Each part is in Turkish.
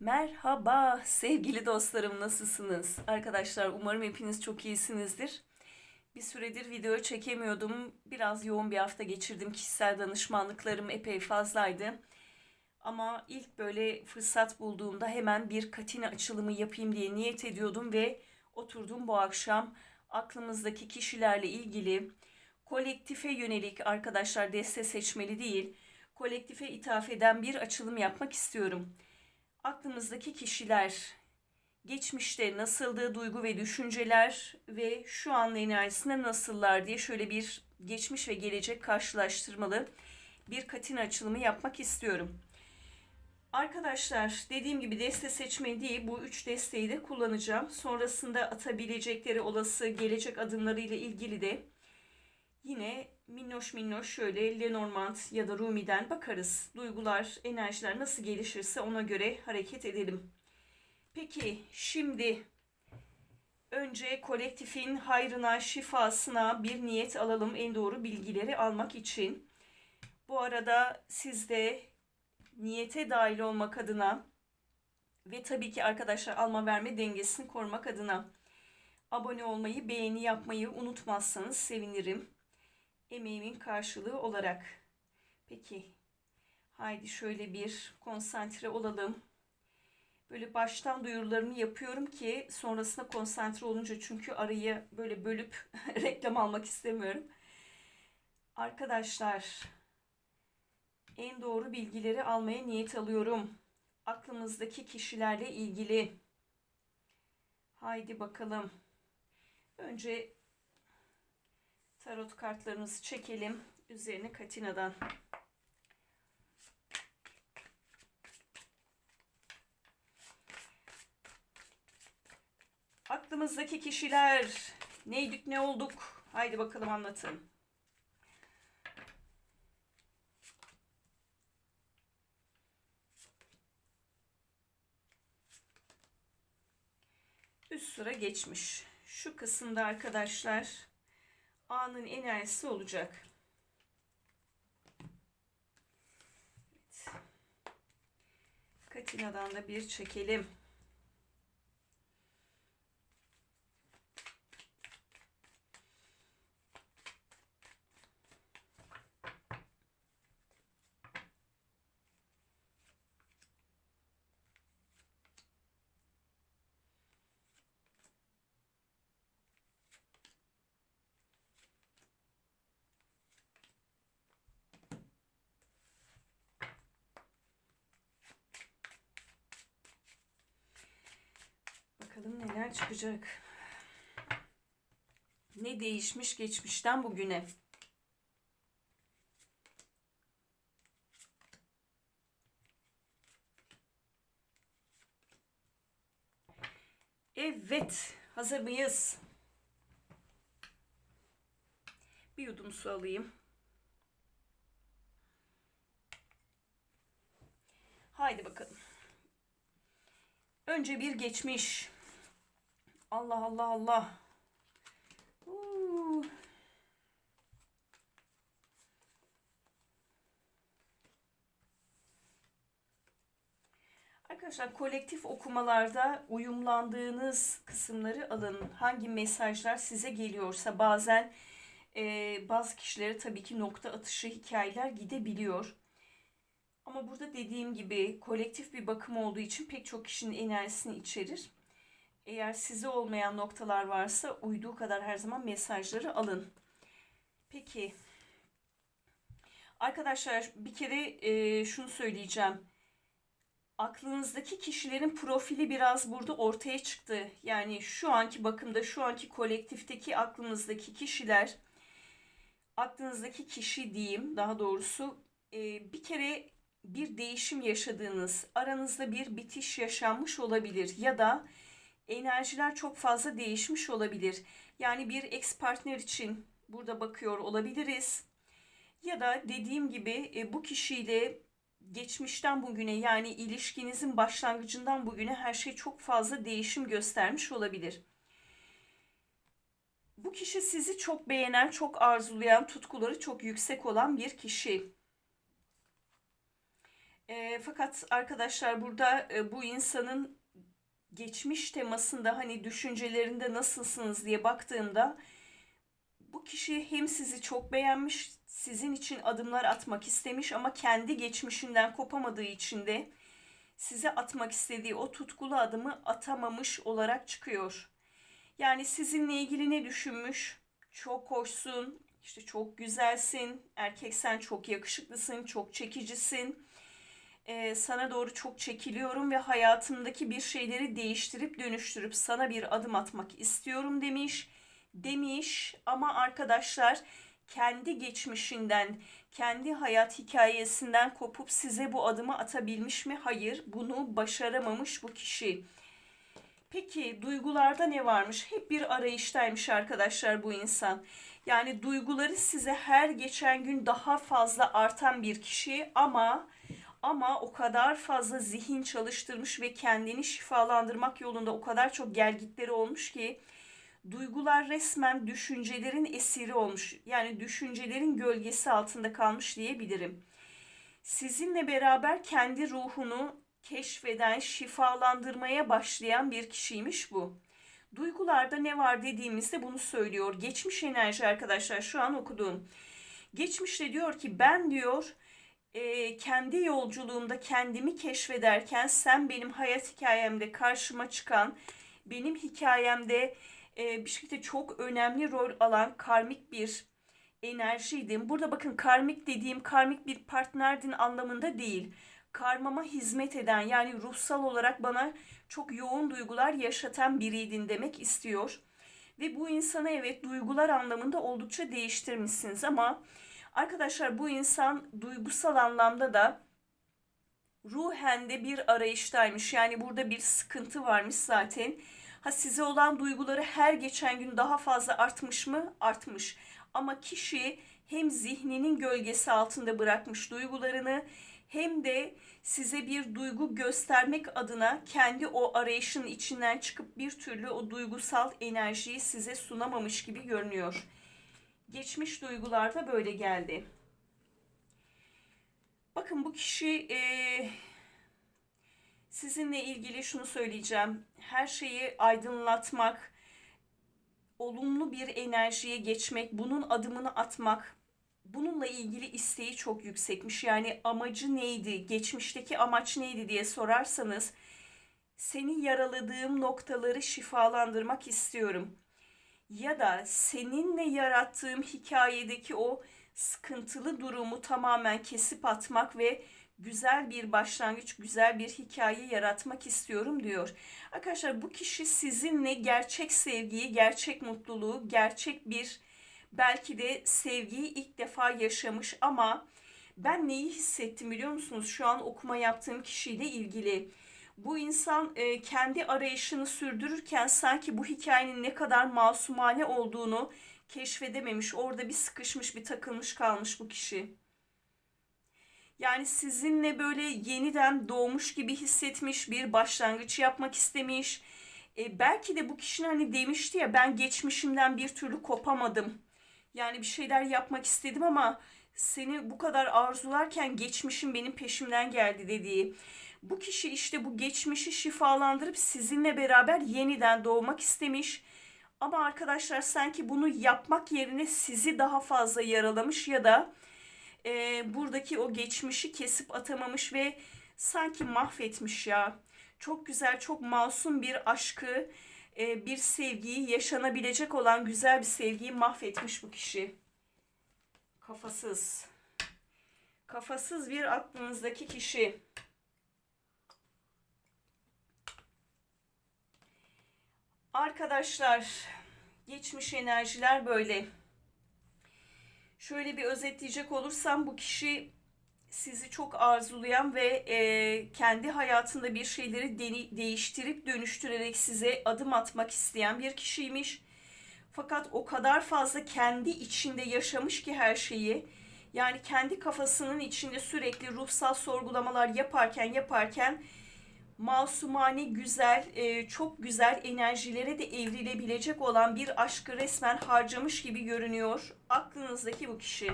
Merhaba sevgili dostlarım nasılsınız? Arkadaşlar umarım hepiniz çok iyisinizdir. Bir süredir video çekemiyordum. Biraz yoğun bir hafta geçirdim. Kişisel danışmanlıklarım epey fazlaydı. Ama ilk böyle fırsat bulduğumda hemen bir katine açılımı yapayım diye niyet ediyordum ve oturdum bu akşam aklımızdaki kişilerle ilgili kolektife yönelik arkadaşlar deste seçmeli değil, kolektife ithaf eden bir açılım yapmak istiyorum aklımızdaki kişiler geçmişte nasıldı duygu ve düşünceler ve şu an enerjisinde nasıllar diye şöyle bir geçmiş ve gelecek karşılaştırmalı bir katin açılımı yapmak istiyorum. Arkadaşlar dediğim gibi deste seçmeni değil bu üç desteği de kullanacağım. Sonrasında atabilecekleri olası gelecek adımları ile ilgili de yine minnoş minnoş şöyle Lenormand ya da Rumi'den bakarız. Duygular, enerjiler nasıl gelişirse ona göre hareket edelim. Peki şimdi önce kolektifin hayrına, şifasına bir niyet alalım en doğru bilgileri almak için. Bu arada siz de niyete dahil olmak adına ve tabii ki arkadaşlar alma verme dengesini korumak adına abone olmayı, beğeni yapmayı unutmazsanız sevinirim emeğimin karşılığı olarak. Peki. Haydi şöyle bir konsantre olalım. Böyle baştan duyurularımı yapıyorum ki sonrasında konsantre olunca çünkü arayı böyle bölüp reklam almak istemiyorum. Arkadaşlar en doğru bilgileri almaya niyet alıyorum. Aklımızdaki kişilerle ilgili. Haydi bakalım. Önce tarot kartlarımızı çekelim. Üzerine Katina'dan. Aklımızdaki kişiler neydik ne olduk? Haydi bakalım anlatın. Üst sıra geçmiş. Şu kısımda arkadaşlar anın enerjisi olacak. Evet. Katina'dan da bir çekelim. Neler çıkacak. Ne değişmiş geçmişten bugüne. Evet, hazır mıyız? Bir yudum su alayım. Haydi bakalım. Önce bir geçmiş. Allah Allah Allah. Arkadaşlar kolektif okumalarda uyumlandığınız kısımları alın. Hangi mesajlar size geliyorsa bazen e, bazı kişilere tabii ki nokta atışı hikayeler gidebiliyor. Ama burada dediğim gibi kolektif bir bakım olduğu için pek çok kişinin enerjisini içerir. Eğer size olmayan noktalar varsa uyduğu kadar her zaman mesajları alın. Peki. Arkadaşlar bir kere e, şunu söyleyeceğim. Aklınızdaki kişilerin profili biraz burada ortaya çıktı. Yani şu anki bakımda, şu anki kolektifteki aklınızdaki kişiler, aklınızdaki kişi diyeyim daha doğrusu, e, bir kere bir değişim yaşadığınız, aranızda bir bitiş yaşanmış olabilir ya da enerjiler çok fazla değişmiş olabilir. Yani bir ex partner için burada bakıyor olabiliriz. Ya da dediğim gibi e, bu kişiyle geçmişten bugüne yani ilişkinizin başlangıcından bugüne her şey çok fazla değişim göstermiş olabilir. Bu kişi sizi çok beğenen, çok arzulayan, tutkuları çok yüksek olan bir kişi. E, fakat arkadaşlar burada e, bu insanın geçmiş temasında hani düşüncelerinde nasılsınız diye baktığımda bu kişi hem sizi çok beğenmiş, sizin için adımlar atmak istemiş ama kendi geçmişinden kopamadığı için de size atmak istediği o tutkulu adımı atamamış olarak çıkıyor. Yani sizinle ilgili ne düşünmüş? Çok hoşsun, işte çok güzelsin, erkek sen çok yakışıklısın, çok çekicisin. Ee, sana doğru çok çekiliyorum ve hayatımdaki bir şeyleri değiştirip dönüştürüp sana bir adım atmak istiyorum demiş. Demiş ama arkadaşlar kendi geçmişinden, kendi hayat hikayesinden kopup size bu adımı atabilmiş mi? Hayır, bunu başaramamış bu kişi. Peki duygularda ne varmış? Hep bir arayıştaymış arkadaşlar bu insan. Yani duyguları size her geçen gün daha fazla artan bir kişi ama ama o kadar fazla zihin çalıştırmış ve kendini şifalandırmak yolunda o kadar çok gelgitleri olmuş ki duygular resmen düşüncelerin esiri olmuş. Yani düşüncelerin gölgesi altında kalmış diyebilirim. Sizinle beraber kendi ruhunu keşfeden, şifalandırmaya başlayan bir kişiymiş bu. Duygularda ne var dediğimizde bunu söylüyor. Geçmiş enerji arkadaşlar şu an okuduğum. Geçmişte diyor ki ben diyor e, kendi yolculuğumda kendimi keşfederken sen benim hayat hikayemde karşıma çıkan, benim hikayemde e, bir şekilde çok önemli rol alan karmik bir enerjiydin. Burada bakın karmik dediğim karmik bir partnerdin anlamında değil. Karmama hizmet eden yani ruhsal olarak bana çok yoğun duygular yaşatan biriydin demek istiyor. Ve bu insana evet duygular anlamında oldukça değiştirmişsiniz ama arkadaşlar bu insan duygusal anlamda da ruhen de bir arayıştaymış. Yani burada bir sıkıntı varmış zaten. Ha size olan duyguları her geçen gün daha fazla artmış mı? Artmış. Ama kişi hem zihninin gölgesi altında bırakmış duygularını hem de size bir duygu göstermek adına kendi o arayışın içinden çıkıp bir türlü o duygusal enerjiyi size sunamamış gibi görünüyor. Geçmiş duygularda böyle geldi. Bakın bu kişi e, sizinle ilgili şunu söyleyeceğim. Her şeyi aydınlatmak, olumlu bir enerjiye geçmek, bunun adımını atmak, bununla ilgili isteği çok yüksekmiş. Yani amacı neydi, geçmişteki amaç neydi diye sorarsanız seni yaraladığım noktaları şifalandırmak istiyorum. Ya da seninle yarattığım hikayedeki o sıkıntılı durumu tamamen kesip atmak ve güzel bir başlangıç, güzel bir hikaye yaratmak istiyorum diyor. Arkadaşlar bu kişi sizinle gerçek sevgiyi, gerçek mutluluğu, gerçek bir belki de sevgiyi ilk defa yaşamış ama ben neyi hissettim biliyor musunuz? Şu an okuma yaptığım kişiyle ilgili. Bu insan e, kendi arayışını sürdürürken sanki bu hikayenin ne kadar masumane olduğunu keşfedememiş. Orada bir sıkışmış, bir takılmış kalmış bu kişi. Yani sizinle böyle yeniden doğmuş gibi hissetmiş, bir başlangıç yapmak istemiş. E, belki de bu kişinin hani demişti ya ben geçmişimden bir türlü kopamadım. Yani bir şeyler yapmak istedim ama seni bu kadar arzularken geçmişim benim peşimden geldi dediği. Bu kişi işte bu geçmişi şifalandırıp sizinle beraber yeniden doğmak istemiş. Ama arkadaşlar sanki bunu yapmak yerine sizi daha fazla yaralamış ya da e, buradaki o geçmişi kesip atamamış ve sanki mahvetmiş ya. Çok güzel, çok masum bir aşkı, e, bir sevgiyi, yaşanabilecek olan güzel bir sevgiyi mahvetmiş bu kişi. Kafasız. Kafasız bir aklınızdaki kişi. Arkadaşlar, geçmiş enerjiler böyle. Şöyle bir özetleyecek olursam bu kişi sizi çok arzulayan ve e, kendi hayatında bir şeyleri deni, değiştirip dönüştürerek size adım atmak isteyen bir kişiymiş. Fakat o kadar fazla kendi içinde yaşamış ki her şeyi. Yani kendi kafasının içinde sürekli ruhsal sorgulamalar yaparken yaparken masumane, güzel, e, çok güzel enerjilere de evrilebilecek olan bir aşkı resmen harcamış gibi görünüyor aklınızdaki bu kişi.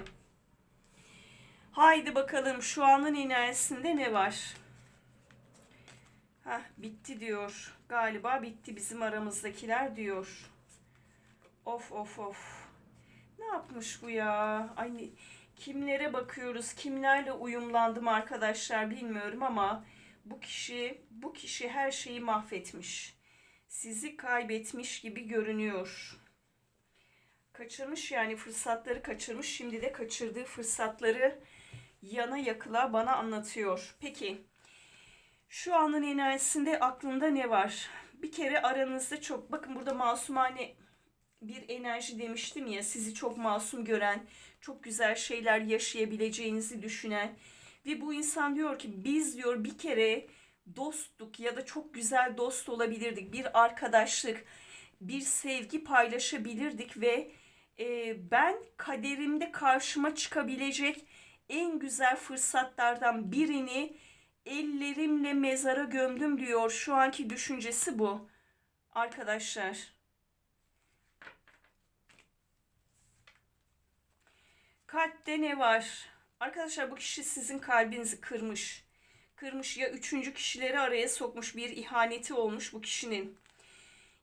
Haydi bakalım şu anın enerjisinde ne var? Hah bitti diyor. Galiba bitti bizim aramızdakiler diyor. Of of of. Ne yapmış bu ya? Ay kimlere bakıyoruz? Kimlerle uyumlandım arkadaşlar bilmiyorum ama bu kişi bu kişi her şeyi mahvetmiş. Sizi kaybetmiş gibi görünüyor. Kaçırmış yani fırsatları kaçırmış. Şimdi de kaçırdığı fırsatları yana yakıla bana anlatıyor. Peki şu anın enerjisinde aklında ne var? Bir kere aranızda çok bakın burada masumane bir enerji demiştim ya sizi çok masum gören, çok güzel şeyler yaşayabileceğinizi düşünen ve bu insan diyor ki biz diyor bir kere dostluk ya da çok güzel dost olabilirdik. Bir arkadaşlık, bir sevgi paylaşabilirdik ve e, ben kaderimde karşıma çıkabilecek en güzel fırsatlardan birini ellerimle mezara gömdüm diyor. Şu anki düşüncesi bu. Arkadaşlar. Kalpte ne var? Arkadaşlar bu kişi sizin kalbinizi kırmış. Kırmış ya üçüncü kişileri araya sokmuş bir ihaneti olmuş bu kişinin.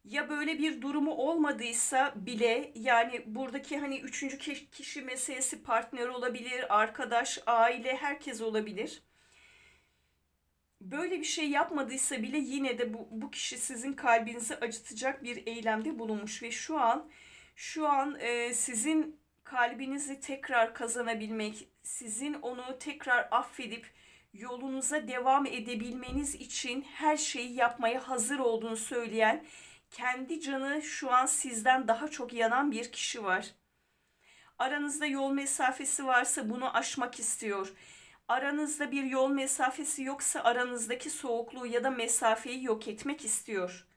Ya böyle bir durumu olmadıysa bile yani buradaki hani üçüncü ki- kişi meselesi partner olabilir, arkadaş, aile herkes olabilir. Böyle bir şey yapmadıysa bile yine de bu, bu kişi sizin kalbinizi acıtacak bir eylemde bulunmuş ve şu an şu an e, sizin kalbinizi tekrar kazanabilmek, sizin onu tekrar affedip yolunuza devam edebilmeniz için her şeyi yapmaya hazır olduğunu söyleyen, kendi canı şu an sizden daha çok yanan bir kişi var. Aranızda yol mesafesi varsa bunu aşmak istiyor. Aranızda bir yol mesafesi yoksa aranızdaki soğukluğu ya da mesafeyi yok etmek istiyor.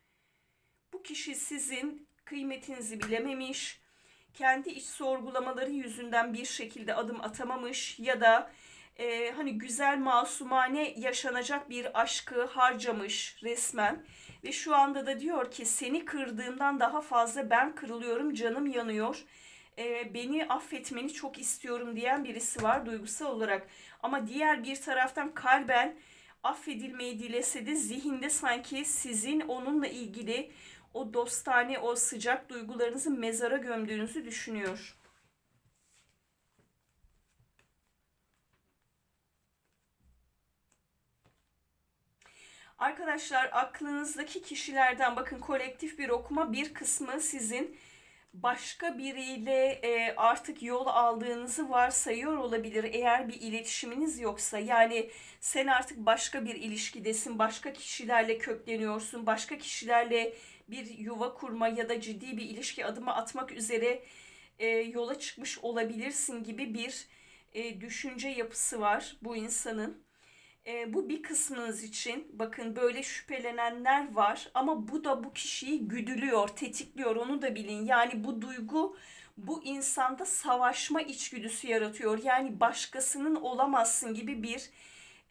Bu kişi sizin kıymetinizi bilememiş, kendi iç sorgulamaları yüzünden bir şekilde adım atamamış ya da e, hani güzel masumane yaşanacak bir aşkı harcamış resmen. Ve şu anda da diyor ki seni kırdığımdan daha fazla ben kırılıyorum canım yanıyor. E, beni affetmeni çok istiyorum diyen birisi var duygusal olarak. Ama diğer bir taraftan kalben affedilmeyi dilese de zihinde sanki sizin onunla ilgili o dostane, o sıcak duygularınızı mezara gömdüğünüzü düşünüyor. Arkadaşlar aklınızdaki kişilerden bakın kolektif bir okuma bir kısmı sizin başka biriyle e, artık yol aldığınızı varsayıyor olabilir eğer bir iletişiminiz yoksa. Yani sen artık başka bir ilişkidesin, başka kişilerle kökleniyorsun, başka kişilerle bir yuva kurma ya da ciddi bir ilişki adımı atmak üzere e, yola çıkmış olabilirsin gibi bir e, düşünce yapısı var bu insanın. E, bu bir kısmınız için bakın böyle şüphelenenler var ama bu da bu kişiyi güdülüyor, tetikliyor onu da bilin. Yani bu duygu bu insanda savaşma içgüdüsü yaratıyor. Yani başkasının olamazsın gibi bir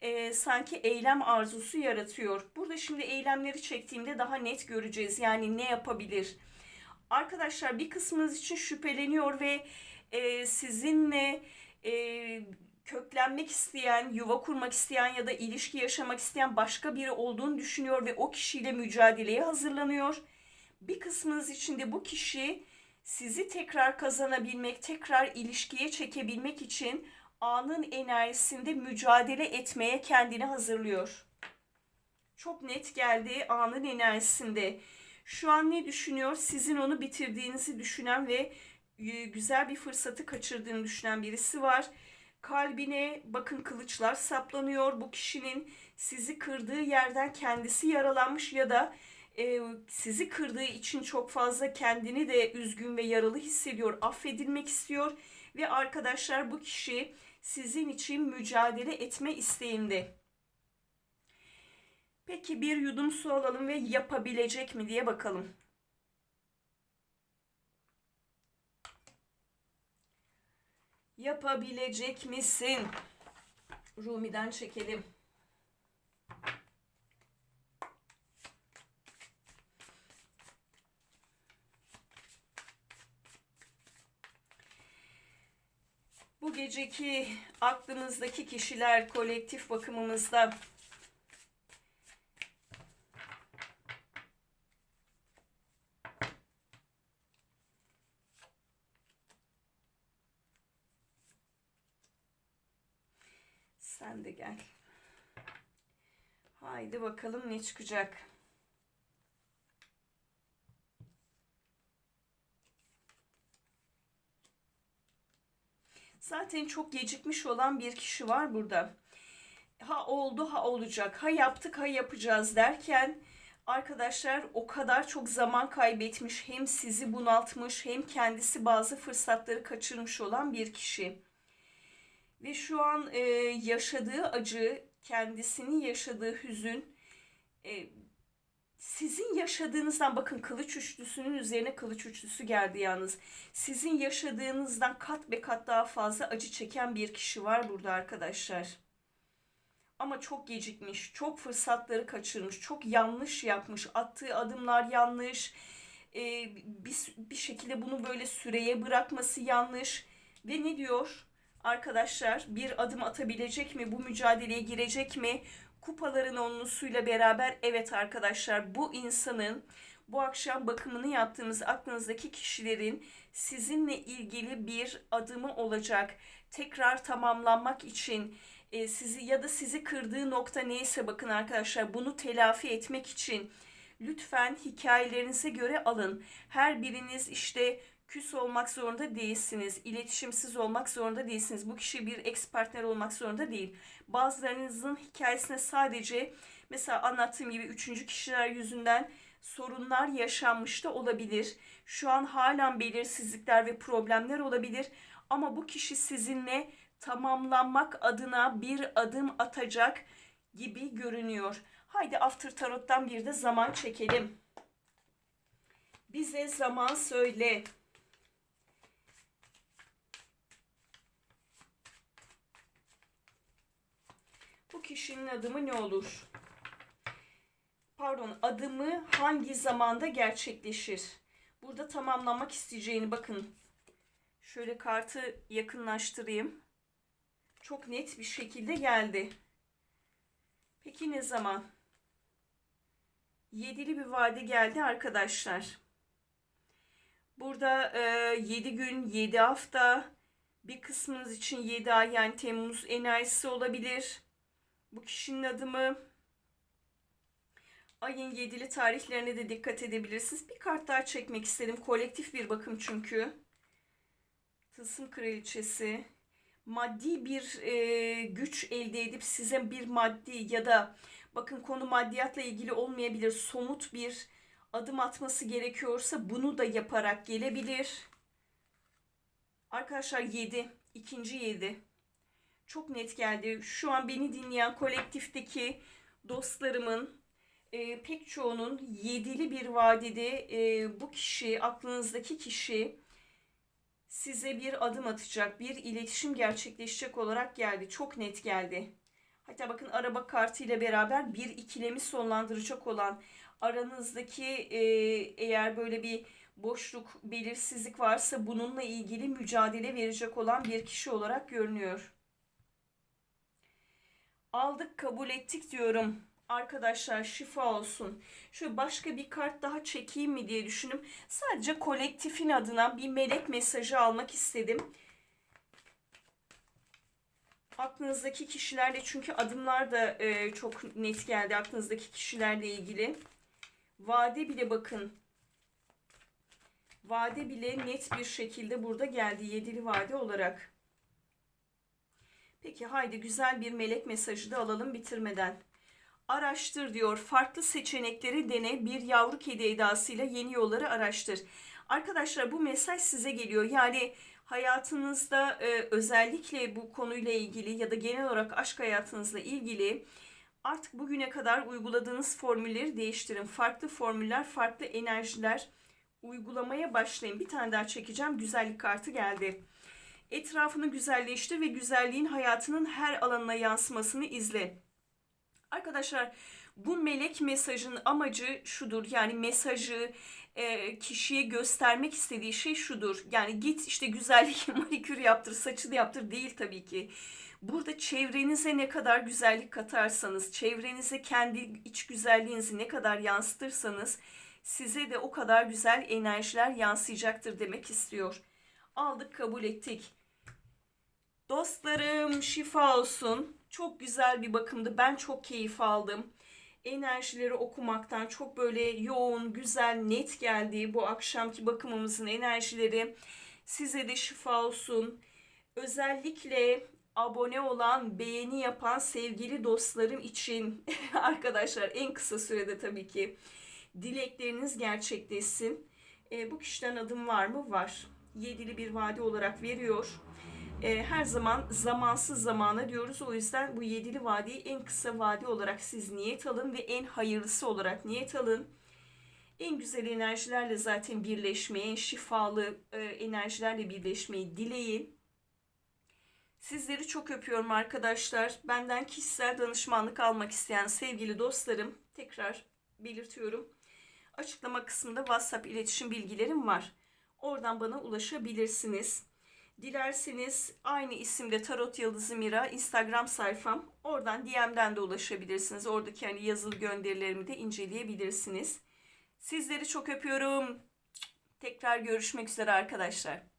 e, sanki eylem arzusu yaratıyor. Burada şimdi eylemleri çektiğimde daha net göreceğiz. Yani ne yapabilir? Arkadaşlar bir kısmınız için şüpheleniyor ve e, sizinle e, köklenmek isteyen, yuva kurmak isteyen ya da ilişki yaşamak isteyen başka biri olduğunu düşünüyor ve o kişiyle mücadeleye hazırlanıyor. Bir kısmınız için de bu kişi sizi tekrar kazanabilmek, tekrar ilişkiye çekebilmek için anın enerjisinde mücadele etmeye kendini hazırlıyor. Çok net geldi anın enerjisinde. Şu an ne düşünüyor? Sizin onu bitirdiğinizi düşünen ve e, güzel bir fırsatı kaçırdığını düşünen birisi var. Kalbine bakın kılıçlar saplanıyor. Bu kişinin sizi kırdığı yerden kendisi yaralanmış ya da e, sizi kırdığı için çok fazla kendini de üzgün ve yaralı hissediyor. Affedilmek istiyor ve arkadaşlar bu kişi sizin için mücadele etme isteğinde. Peki bir yudum su alalım ve yapabilecek mi diye bakalım. Yapabilecek misin? Rumi'den çekelim. Geceki aklımızdaki kişiler kolektif bakımımızda Sen de gel. Haydi bakalım ne çıkacak. Zaten çok gecikmiş olan bir kişi var burada. Ha oldu ha olacak. Ha yaptık ha yapacağız derken arkadaşlar o kadar çok zaman kaybetmiş. Hem sizi bunaltmış hem kendisi bazı fırsatları kaçırmış olan bir kişi. Ve şu an e, yaşadığı acı, kendisinin yaşadığı hüzün, e, sizin yaşadığınızdan bakın kılıç üçlüsünün üzerine kılıç üçlüsü geldi yalnız. Sizin yaşadığınızdan kat be kat daha fazla acı çeken bir kişi var burada arkadaşlar. Ama çok gecikmiş, çok fırsatları kaçırmış, çok yanlış yapmış, attığı adımlar yanlış, e, bir, bir şekilde bunu böyle süreye bırakması yanlış. Ve ne diyor? Arkadaşlar bir adım atabilecek mi? Bu mücadeleye girecek mi? Kupaların onlusuyla beraber evet arkadaşlar bu insanın bu akşam bakımını yaptığımız aklınızdaki kişilerin sizinle ilgili bir adımı olacak. Tekrar tamamlanmak için e, sizi ya da sizi kırdığı nokta neyse bakın arkadaşlar bunu telafi etmek için lütfen hikayelerinize göre alın. Her biriniz işte küs olmak zorunda değilsiniz. İletişimsiz olmak zorunda değilsiniz. Bu kişi bir ex partner olmak zorunda değil. Bazılarınızın hikayesine sadece mesela anlattığım gibi üçüncü kişiler yüzünden sorunlar yaşanmış da olabilir. Şu an halen belirsizlikler ve problemler olabilir. Ama bu kişi sizinle tamamlanmak adına bir adım atacak gibi görünüyor. Haydi After Tarot'tan bir de zaman çekelim. Bize zaman söyle. Bu kişinin adımı ne olur? Pardon, adımı hangi zamanda gerçekleşir? Burada tamamlamak isteyeceğini bakın. Şöyle kartı yakınlaştırayım. Çok net bir şekilde geldi. Peki ne zaman? Yedili bir vade geldi arkadaşlar. Burada e, 7 gün, 7 hafta, bir kısmınız için 7 ay yani Temmuz enerjisi olabilir. Bu kişinin adımı ayın yedili tarihlerine de dikkat edebilirsiniz. Bir kart daha çekmek istedim. Kolektif bir bakım çünkü. Tılsım kraliçesi. Maddi bir e, güç elde edip size bir maddi ya da bakın konu maddiyatla ilgili olmayabilir. Somut bir adım atması gerekiyorsa bunu da yaparak gelebilir. Arkadaşlar 7. ikinci 7 çok net geldi. Şu an beni dinleyen kolektifteki dostlarımın e, pek çoğunun yedili bir vadede e, bu kişi, aklınızdaki kişi size bir adım atacak, bir iletişim gerçekleşecek olarak geldi. Çok net geldi. Hatta bakın araba kartı ile beraber bir ikilemi sonlandıracak olan aranızdaki e, eğer böyle bir boşluk, belirsizlik varsa bununla ilgili mücadele verecek olan bir kişi olarak görünüyor aldık kabul ettik diyorum. Arkadaşlar şifa olsun. Şöyle başka bir kart daha çekeyim mi diye düşündüm. Sadece kolektifin adına bir melek mesajı almak istedim. Aklınızdaki kişilerle çünkü adımlar da e, çok net geldi aklınızdaki kişilerle ilgili. Vade bile bakın. Vade bile net bir şekilde burada geldi. Yedili vade olarak. Peki haydi güzel bir melek mesajı da alalım bitirmeden. Araştır diyor. Farklı seçenekleri dene. Bir yavru kedi edasıyla yeni yolları araştır. Arkadaşlar bu mesaj size geliyor. Yani hayatınızda e, özellikle bu konuyla ilgili ya da genel olarak aşk hayatınızla ilgili artık bugüne kadar uyguladığınız formülleri değiştirin. Farklı formüller, farklı enerjiler uygulamaya başlayın. Bir tane daha çekeceğim. Güzellik kartı geldi. Etrafını güzelleştir ve güzelliğin hayatının her alanına yansımasını izle. Arkadaşlar bu melek mesajın amacı şudur. Yani mesajı e, kişiye göstermek istediği şey şudur. Yani git işte güzellik manikür yaptır, saçını yaptır değil tabii ki. Burada çevrenize ne kadar güzellik katarsanız, çevrenize kendi iç güzelliğinizi ne kadar yansıtırsanız size de o kadar güzel enerjiler yansıyacaktır demek istiyor. Aldık, kabul ettik. Dostlarım şifa olsun. Çok güzel bir bakımdı. Ben çok keyif aldım. Enerjileri okumaktan çok böyle yoğun, güzel, net geldi bu akşamki bakımımızın enerjileri. Size de şifa olsun. Özellikle abone olan, beğeni yapan sevgili dostlarım için arkadaşlar en kısa sürede tabii ki dilekleriniz gerçekleşsin. E, bu kişiden adım var mı? Var. Yedili bir vade olarak veriyor. E, her zaman zamansız zamana diyoruz. O yüzden bu yedili vadeyi en kısa vade olarak siz niyet alın ve en hayırlısı olarak niyet alın. En güzel enerjilerle zaten birleşmeyi, şifalı e, enerjilerle birleşmeyi dileyin. Sizleri çok öpüyorum arkadaşlar. Benden kişisel danışmanlık almak isteyen sevgili dostlarım tekrar belirtiyorum. Açıklama kısmında WhatsApp iletişim bilgilerim var. Oradan bana ulaşabilirsiniz. Dilerseniz aynı isimde Tarot Yıldızı Mira Instagram sayfam. Oradan DM'den de ulaşabilirsiniz. Oradaki hani yazılı gönderilerimi de inceleyebilirsiniz. Sizleri çok öpüyorum. Tekrar görüşmek üzere arkadaşlar.